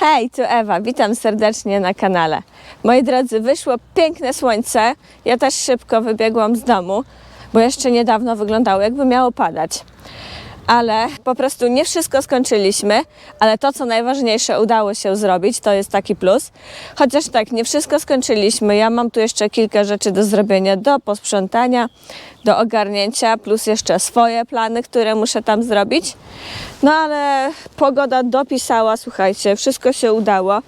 Hej, tu Ewa, witam serdecznie na kanale. Moi drodzy, wyszło piękne słońce. Ja też szybko wybiegłam z domu, bo jeszcze niedawno wyglądało jakby miało padać. Ale po prostu nie wszystko skończyliśmy, ale to co najważniejsze udało się zrobić, to jest taki plus. Chociaż tak, nie wszystko skończyliśmy. Ja mam tu jeszcze kilka rzeczy do zrobienia, do posprzątania, do ogarnięcia, plus jeszcze swoje plany, które muszę tam zrobić. No ale pogoda dopisała, słuchajcie, wszystko się udało.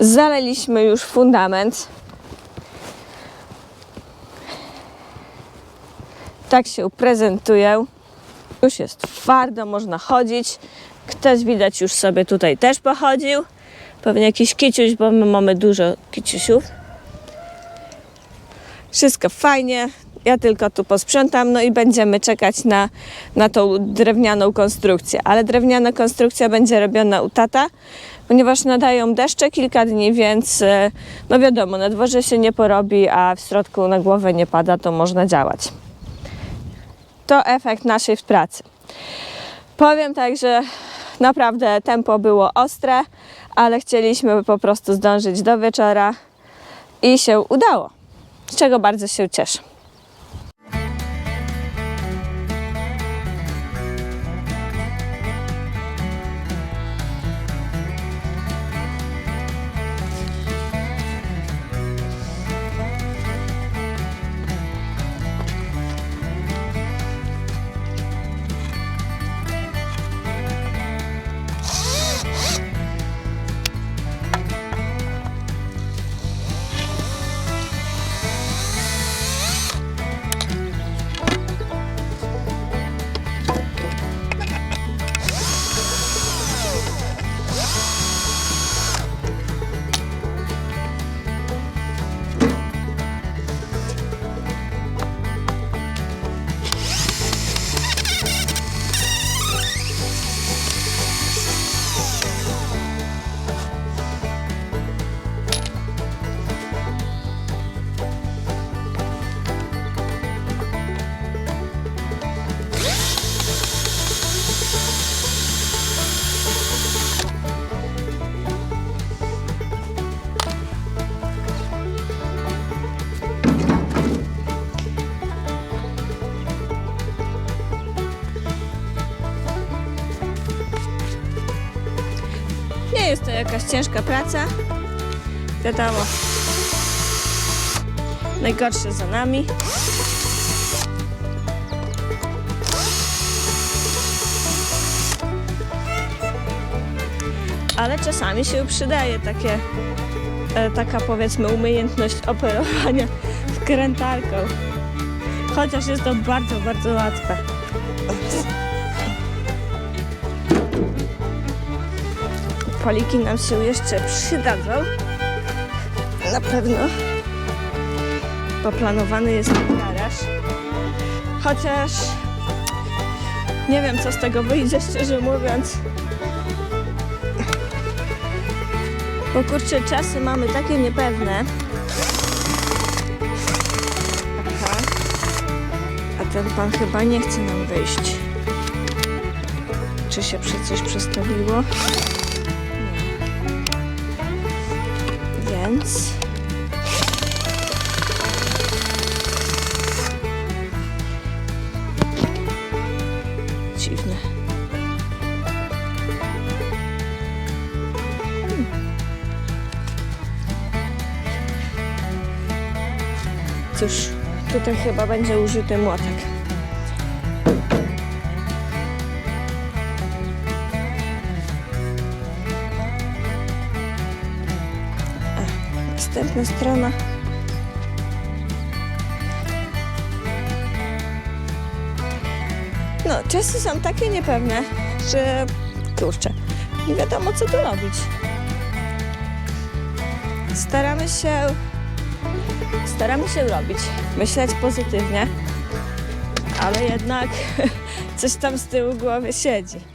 Zaleliśmy już fundament. Tak się prezentuję. Już jest twardo, można chodzić. Ktoś widać już sobie tutaj też pochodził. Pewnie jakiś kiciuś, bo my mamy dużo kiciusiów. Wszystko fajnie. Ja tylko tu posprzątam, no i będziemy czekać na, na tą drewnianą konstrukcję. Ale drewniana konstrukcja będzie robiona u tata, ponieważ nadają deszcze kilka dni, więc e, no wiadomo, na dworze się nie porobi, a w środku na głowę nie pada, to można działać. To efekt naszej pracy. Powiem tak, że naprawdę tempo było ostre, ale chcieliśmy po prostu zdążyć do wieczora i się udało, z czego bardzo się cieszę. Jest ciężka praca. Wiadomo. Najgorsze za nami. Ale czasami się przydaje takie, e, taka powiedzmy umiejętność operowania wkrętarką. Chociaż jest to bardzo, bardzo łatwe. Paliki nam się jeszcze przydadzą. Na pewno. Poplanowany jest garaż. Chociaż nie wiem, co z tego wyjdzie, szczerze mówiąc. Bo kurczę, czasy mamy takie niepewne. Aha. A ten pan chyba nie chce nam wyjść. Czy się przy coś przestawiło? Więc. Dziwne. Hmm. Cóż, tutaj chyba będzie użyty młotek. Następna strona. No, czasy są takie niepewne, że kurczę, nie wiadomo co tu robić. Staramy się, staramy się robić, myśleć pozytywnie, ale jednak coś tam z tyłu głowy siedzi.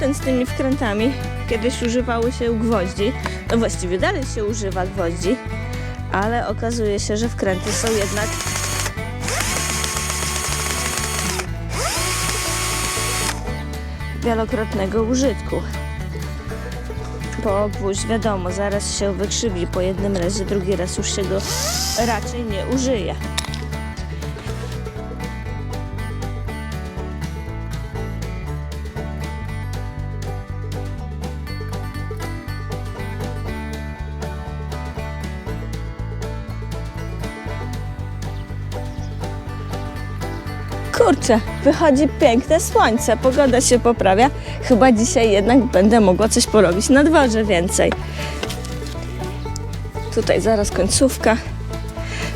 Patent z tymi wkrętami. Kiedyś używało się gwoździ. No właściwie dalej się używa gwoździ, ale okazuje się, że wkręty są jednak wielokrotnego użytku. Bo gwóźdź wiadomo, zaraz się wykrzywi po jednym razie, drugi raz już się go raczej nie użyje. Kurczę, wychodzi piękne słońce, pogoda się poprawia. Chyba dzisiaj jednak będę mogła coś porobić na dworze więcej. Tutaj zaraz końcówka.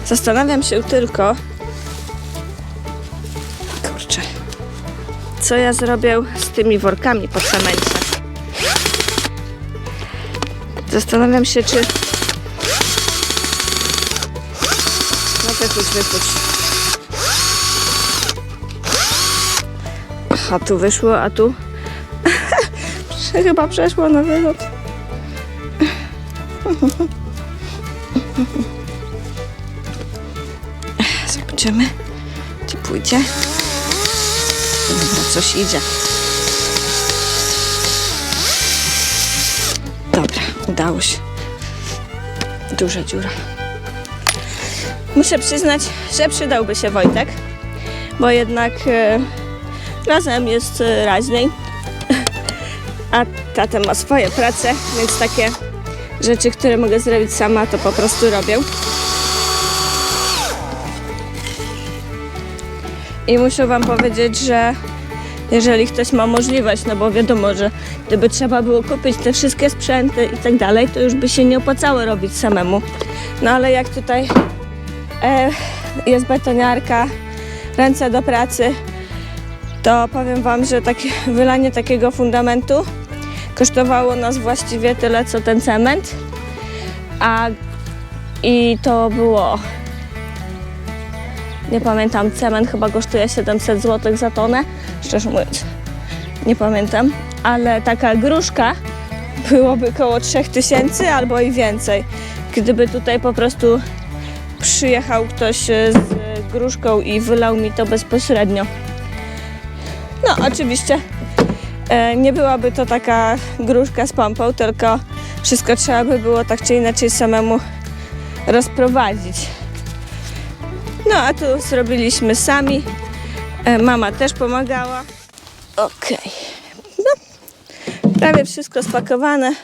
Zastanawiam się tylko, kurczę, co ja zrobię z tymi workami po cemencie. Zastanawiam się, czy... No to już A tu wyszło, a tu chyba przeszło na wylot. Zobaczymy, czy pójdzie. Dobra, coś idzie. Dobra, udało się. Duża dziura. Muszę przyznać, że przydałby się Wojtek, bo jednak e, razem jest e, raźniej. A tata ma swoje prace, więc takie rzeczy, które mogę zrobić sama, to po prostu robię. I muszę Wam powiedzieć, że jeżeli ktoś ma możliwość, no bo wiadomo, że gdyby trzeba było kupić te wszystkie sprzęty i tak dalej, to już by się nie opłacało robić samemu. No ale jak tutaj e, jest betoniarka, ręce do pracy, to powiem Wam, że takie wylanie takiego fundamentu kosztowało nas właściwie tyle, co ten cement. A i to było, nie pamiętam, cement chyba kosztuje 700 zł za tonę, szczerze mówiąc, nie pamiętam, ale taka gruszka byłoby około 3000 albo i więcej. Gdyby tutaj po prostu przyjechał ktoś e, z gruszką i wylał mi to bezpośrednio. No, oczywiście e, nie byłaby to taka gruszka z pompą, tylko wszystko trzeba by było tak czy inaczej samemu rozprowadzić. No, a tu zrobiliśmy sami. E, mama też pomagała. Okej. No, prawie wszystko spakowane.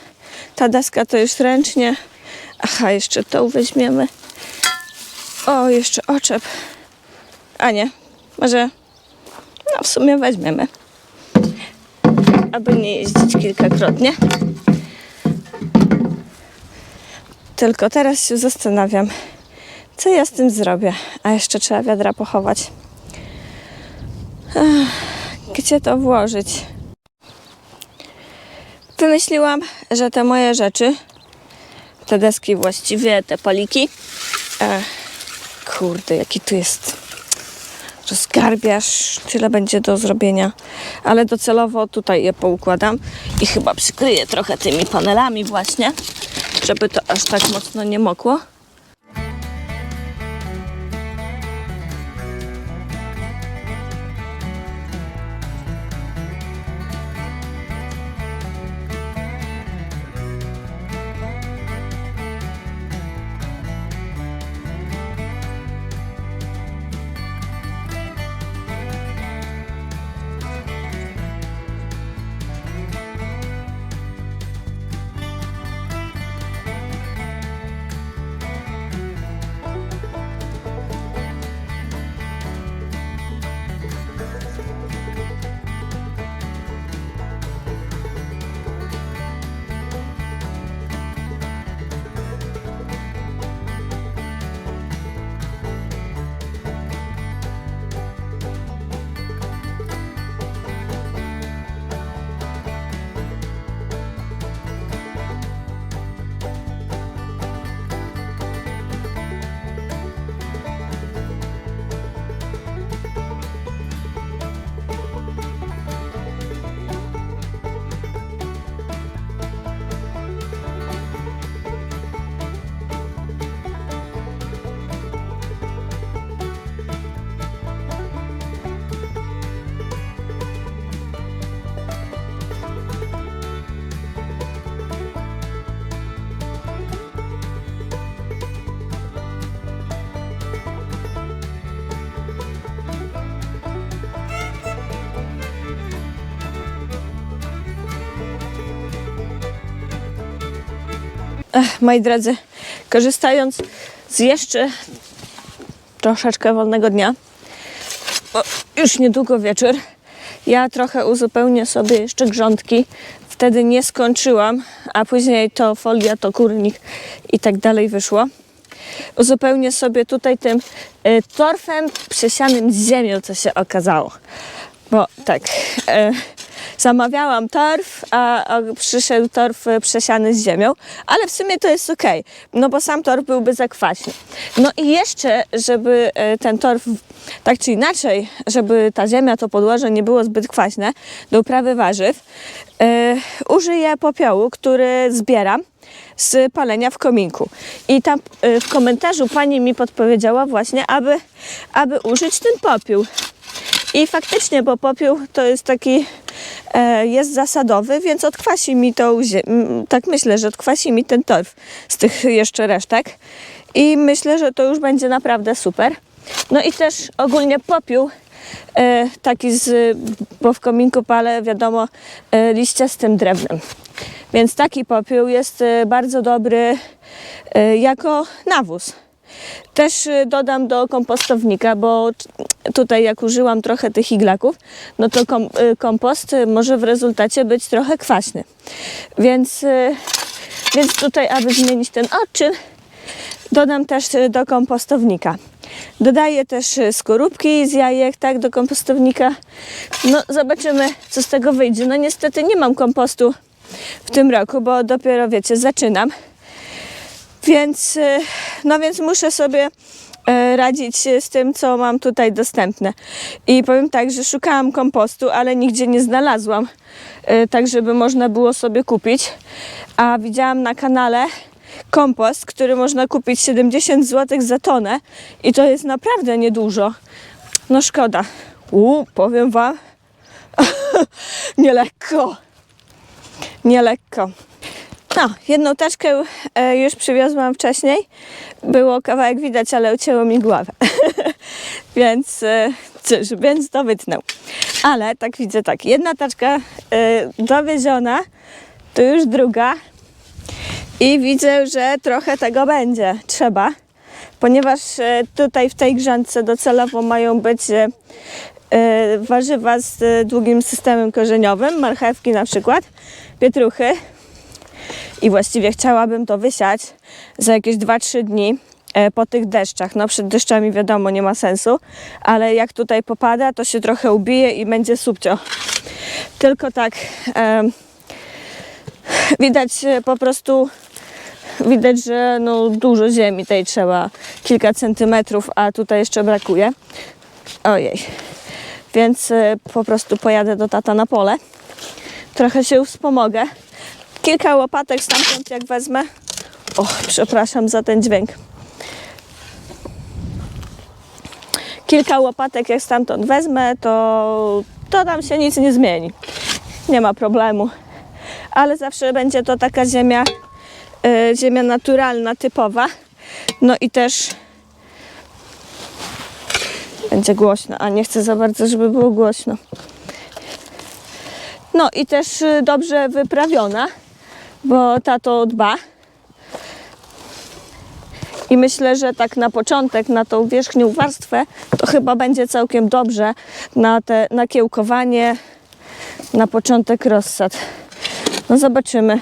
Ta deska to już ręcznie. Aha, jeszcze tą weźmiemy. O, jeszcze oczep. A nie, może no w sumie weźmiemy. Aby nie jeździć kilkakrotnie. Tylko teraz się zastanawiam, co ja z tym zrobię. A jeszcze trzeba wiadra pochować. Gdzie to włożyć? Wymyśliłam, że te moje rzeczy, te deski właściwie, te paliki, kurde, jaki tu jest rozgarbiasz, tyle będzie do zrobienia, ale docelowo tutaj je poukładam i chyba przykryję trochę tymi panelami właśnie, żeby to aż tak mocno nie mokło. Ech, moi drodzy, korzystając z jeszcze troszeczkę wolnego dnia, bo już niedługo wieczór, ja trochę uzupełnię sobie jeszcze grządki. Wtedy nie skończyłam, a później to folia, to kurnik i tak dalej wyszło. Uzupełnię sobie tutaj tym y, torfem przesianym z ziemią, co się okazało. Bo tak, e, zamawiałam torf, a, a przyszedł torf e, przesiany z ziemią, ale w sumie to jest ok, no bo sam torf byłby za kwaśny. No i jeszcze, żeby e, ten torf, tak czy inaczej, żeby ta ziemia, to podłoże nie było zbyt kwaśne do uprawy warzyw, e, użyję popiołu, który zbieram z palenia w kominku. I tam w komentarzu pani mi podpowiedziała właśnie, aby, aby użyć ten popiół. I faktycznie, bo popiół to jest taki, e, jest zasadowy, więc odkwasi mi to, tak myślę, że odkwasi mi ten torf z tych jeszcze resztek. I myślę, że to już będzie naprawdę super. No i też ogólnie popiół, e, taki z, bo w kominku palę, wiadomo, e, liściastym drewnem. Więc taki popiół jest e, bardzo dobry e, jako nawóz. Też y, dodam do kompostownika, bo tutaj jak użyłam trochę tych iglaków, no to kom, y, kompost y, może w rezultacie być trochę kwaśny. Więc, więc tutaj, aby zmienić ten odczyn, dodam też do kompostownika. Dodaję też skorupki z jajek, tak, do kompostownika. No, zobaczymy, co z tego wyjdzie. No, niestety nie mam kompostu w tym roku, bo dopiero, wiecie, zaczynam. Więc, y, no więc muszę sobie e, radzić z tym, co mam tutaj dostępne. I powiem tak, że szukałam kompostu, ale nigdzie nie znalazłam, e, tak żeby można było sobie kupić. A widziałam na kanale kompost, który można kupić 70 zł za tonę i to jest naprawdę niedużo. No szkoda. U, powiem wam, nie lekko. No, jedną taczkę e, już przywiozłam wcześniej. Było kawałek widać, ale ucięło mi głowę. więc e, cóż, więc to wytnę. Ale tak widzę tak, jedna taczka e, dowieziona, tu już druga. I widzę, że trochę tego będzie trzeba, ponieważ e, tutaj w tej grzance docelowo mają być e, e, warzywa z e, długim systemem korzeniowym, marchewki na przykład, pietruchy. I właściwie chciałabym to wysiać za jakieś 2-3 dni e, po tych deszczach. No przed deszczami wiadomo nie ma sensu, ale jak tutaj popada, to się trochę ubije i będzie subcio. Tylko tak em, widać e, po prostu widać, że no dużo ziemi tej trzeba, kilka centymetrów, a tutaj jeszcze brakuje. Ojej. Więc e, po prostu pojadę do tata na pole. Trochę się wspomogę. Kilka łopatek stamtąd jak wezmę. O, przepraszam za ten dźwięk. Kilka łopatek jak stamtąd wezmę, to, to tam się nic nie zmieni. Nie ma problemu. Ale zawsze będzie to taka ziemia, e, ziemia naturalna, typowa. No i też będzie głośno, a nie chcę za bardzo, żeby było głośno. No i też y, dobrze wyprawiona, bo tato dba. I myślę, że tak na początek, na tą wierzchnią warstwę, to chyba będzie całkiem dobrze na te nakiełkowanie, na początek rozsad. No zobaczymy.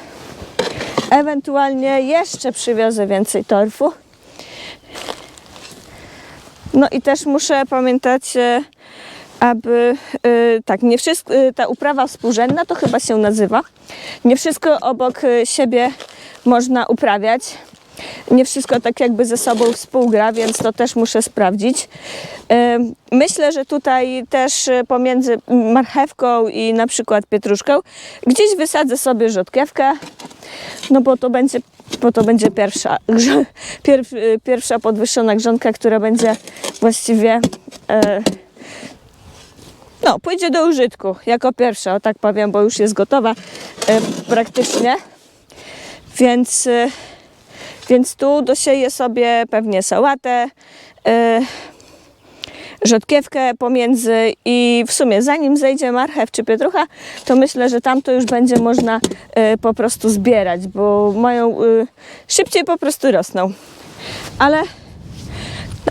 Ewentualnie jeszcze przywiozę więcej torfu. No i też muszę pamiętać, e, aby y, tak, nie wszystko, y, ta uprawa współrzędna to chyba się nazywa. Nie wszystko obok y, siebie można uprawiać. Nie wszystko tak jakby ze sobą współgra, więc to też muszę sprawdzić. Myślę, że tutaj też pomiędzy marchewką i na przykład pietruszką gdzieś wysadzę sobie rzodkiewkę, no bo to będzie, bo to będzie pierwsza, pierwsza podwyższona grzonka, która będzie właściwie no, pójdzie do użytku jako pierwsza, o tak powiem, bo już jest gotowa e, praktycznie. Więc, e, więc tu dosieję sobie pewnie sałatę, e, rzodkiewkę pomiędzy i w sumie zanim zejdzie marchew czy pietrucha, to myślę, że tam to już będzie można po prostu zbierać, bo mają szybciej po prostu rosną. Ale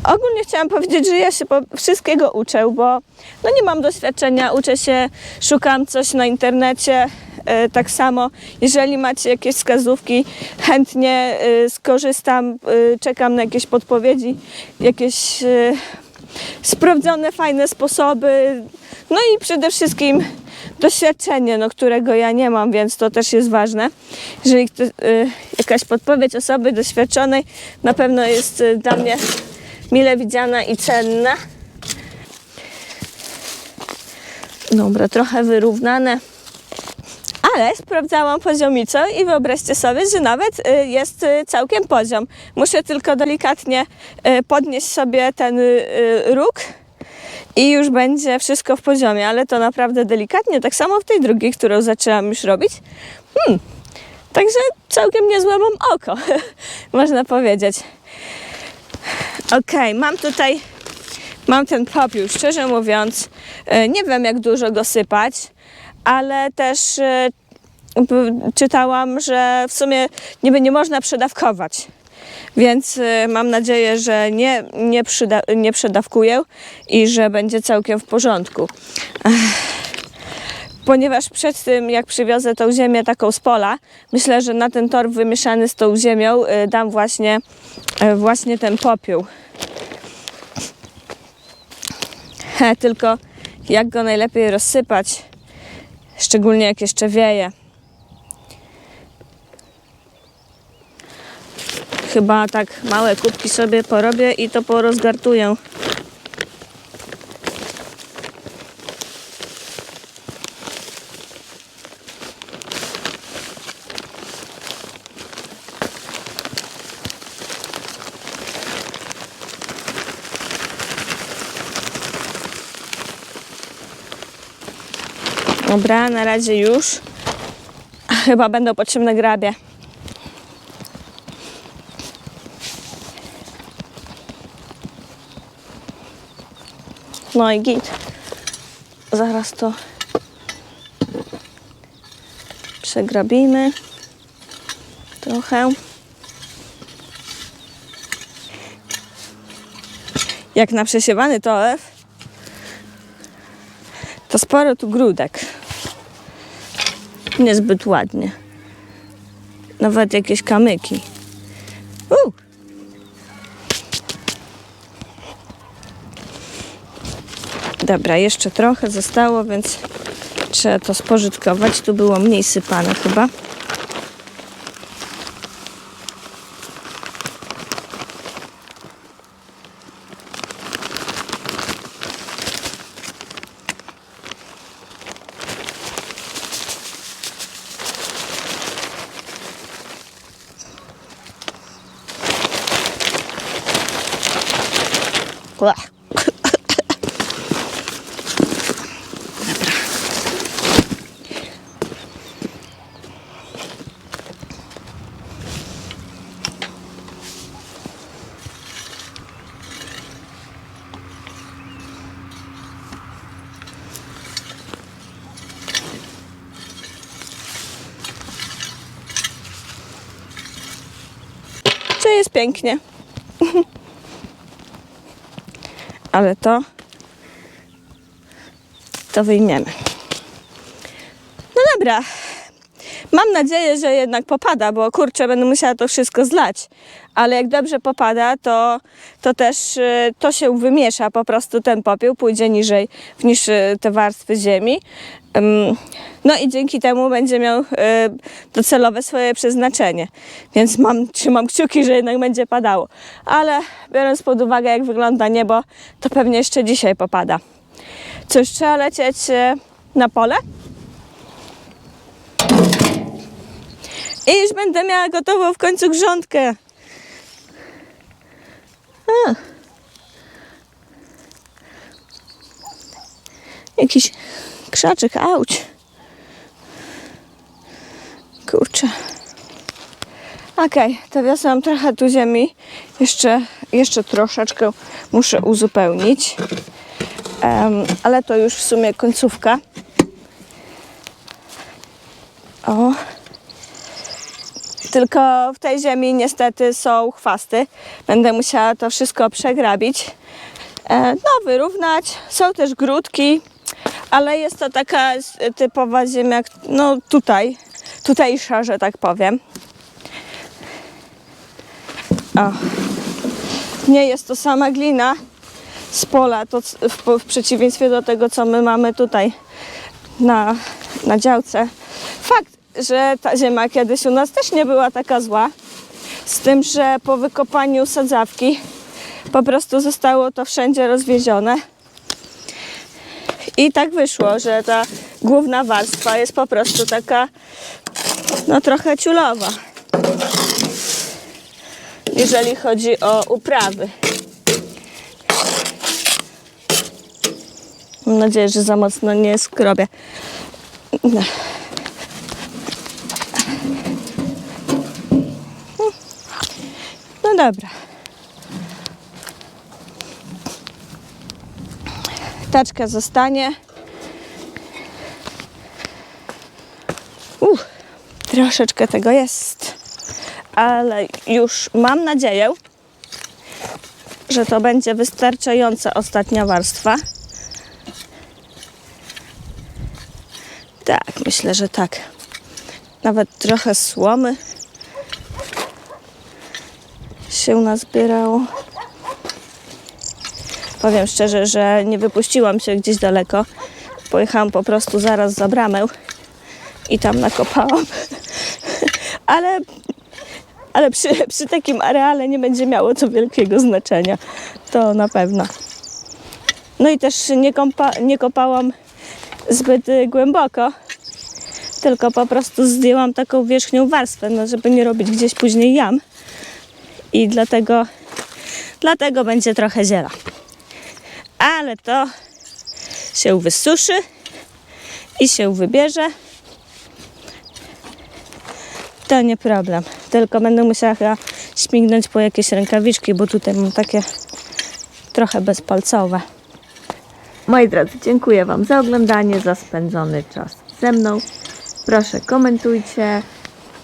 Ogólnie chciałam powiedzieć, że ja się wszystkiego uczę, bo no nie mam doświadczenia, uczę się, szukam coś na internecie. E, tak samo, jeżeli macie jakieś wskazówki, chętnie e, skorzystam, e, czekam na jakieś podpowiedzi, jakieś sprawdzone, fajne sposoby. No i przede wszystkim doświadczenie, no, którego ja nie mam, więc to też jest ważne. Jeżeli jakaś podpowiedź osoby doświadczonej na pewno jest dla mnie mile widziana i cenna. Dobra, trochę wyrównane. Ale sprawdzałam poziomicą i wyobraźcie sobie, że nawet y, jest y, całkiem poziom. Muszę tylko delikatnie y, podnieść sobie ten róg i już będzie wszystko w poziomie, ale to naprawdę delikatnie, tak samo w tej drugiej, którą zaczęłam już robić. Hmm. Także całkiem niezłe mam oko, można powiedzieć. Okej, mam tutaj, mam ten popiół, szczerze mówiąc, e, nie wiem jak dużo go sypać, ale też e, czytałam, że w sumie niby nie można przedawkować. Więc e, mam nadzieję, że nie, nie, przyda, nie przedawkuję i że będzie całkiem w porządku. Ech. Ponieważ przed tym, jak przywiozę tą ziemię taką z pola, myślę, że na ten tor wymieszany z tą ziemią e, dam właśnie, e, właśnie ten popiół. Tylko jak go najlepiej rozsypać, szczególnie jak jeszcze wieje. Chyba tak małe kubki sobie porobię i to porozgartuję. Dobra, na razie już. Chyba będą potrzebne grabie. No i git. Zaraz to przegrabimy trochę. Jak na przesiewany tolew, to sporo tu grudek. Niezbyt ładnie. Nawet jakieś kamyki. Dobra, jeszcze trochę zostało, więc trzeba to spożytkować. Tu było mniej sypane chyba. Ua. Czy jest pięknie. Ale to to wyjmiemy. No dobra. Mam nadzieję, że jednak popada, bo kurczę, będę musiała to wszystko zlać. Ale jak dobrze popada, to, to też y, to się wymiesza, po prostu ten popiół pójdzie niżej w niższe te warstwy ziemi. No i dzięki temu będzie miał y, docelowe swoje przeznaczenie. Więc mam, trzymam kciuki, że jednak będzie padało. Ale biorąc pod uwagę, jak wygląda niebo, to pewnie jeszcze dzisiaj popada. Cóż, trzeba lecieć y, na pole. I już będę miała gotową w końcu grządkę. A. Jakiś krzaczek, auć. Kurczę. Okej, to wiosłam trochę tu ziemi. Jeszcze, jeszcze troszeczkę muszę uzupełnić. Em, ale to już w sumie końcówka. O. Tylko w tej ziemi niestety są chwasty. Będę musiała to wszystko przegrabić. E, no, wyrównać. Są też grudki, ale jest to taka typowa ziemia, no tutaj, tutejsza, że tak powiem. O. Nie jest to sama glina z pola, to w, w przeciwieństwie do tego, co my mamy tutaj na, na działce. Fakt, że ta ziemia kiedyś u nas też nie była taka zła, z tym, że po wykopaniu sadzawki po prostu zostało to wszędzie rozwiezione. I tak wyszło, że ta główna warstwa jest po prostu taka, no trochę ciulowa, jeżeli chodzi o uprawy. Mam nadzieję, że za mocno nie skrobię. No. Dobra. Taczka zostanie. Uff, troszeczkę tego jest, ale już mam nadzieję, że to będzie wystarczająca ostatnia warstwa. Tak, myślę, że tak. Nawet trochę słomy się nazbierało. Powiem szczerze, że nie wypuściłam się gdzieś daleko. Pojechałam po prostu zaraz za bramę i tam nakopałam. Ale, ale przy, przy takim areale nie będzie miało to wielkiego znaczenia. To na pewno. No i też nie, kompa, nie kopałam zbyt głęboko, tylko po prostu zdjęłam taką wierzchnią warstwę, no żeby nie robić gdzieś później jam. I dlatego, dlatego będzie trochę ziela. Ale to się wysuszy i się wybierze. To nie problem. Tylko będę musiała chyba śmignąć po jakieś rękawiczki, bo tutaj mam takie trochę bezpalcowe. Moi drodzy, dziękuję Wam za oglądanie, za spędzony czas ze mną. Proszę komentujcie,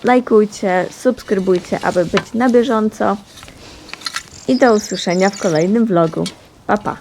lajkujcie, subskrybujcie, aby być na bieżąco. I do usłyszenia w kolejnym vlogu. Pa, pa.